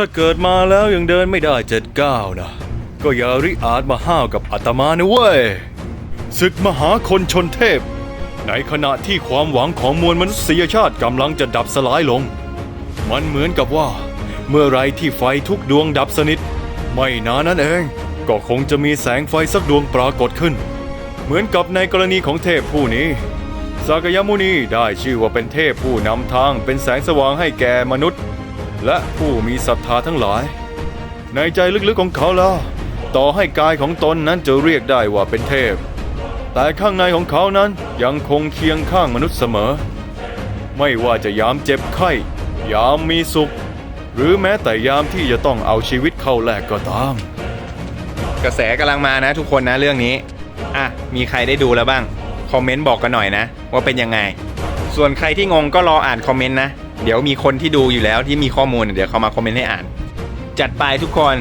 ถ้าเกิดมาแล้วยังเดินไม่ได้เจ็ดก้าวนะ ก็อย่าริอาจมาห้าวกับอาตมานะเว้ยศึกมหาคนชนเทพ ในขณะที่ความหวังของมวลมนุษยชาติกำลังจะดับสลายลง มันเหมือนกับว่า เมื่อไรที่ไฟทุกดวงดับสนิท ไม่นานนั้นเอง ก็คงจะมีแสงไฟสักดวงปรากฏขึ้น เหมือนกับในกรณีของเทพผู้นี้สากยมุนีได้ชื่อว่าเป็นเทพผู้นำทางเป็นแสงสว่างให้แก่มนุษย์ และผู้มีศรัทธาทั้งหลาย ในใจลึกๆของเขาแล้วต่อให้กายของตนนั้นจะเรียกได้ว่าเป็นเทพ แต่ข้างในของเขานั้นยังคงเคียงข้างมนุษย์เสมอ ไม่ว่าจะยามเจ็บไข้ ยามมีสุข หรือแม้แต่ยามที่จะต้องเอาชีวิตเข้าแลกก็ตาม กระแสกำลังมานะทุกคนนะเรื่องนี้ อะ มีใครได้ดูแล้วบ้าง คอมเมนต์บอกกันหน่อยนะ ว่าเป็นยังไง ส่วนใครที่งงก็รออ่านคอมเมนต์นะ เดี๋ยวมีคนที่ดูอยู่แล้วที่มีข้อมูลเดี๋ยวเขามาคอมเมนต์ให้อ่าน จัดไปทุกคน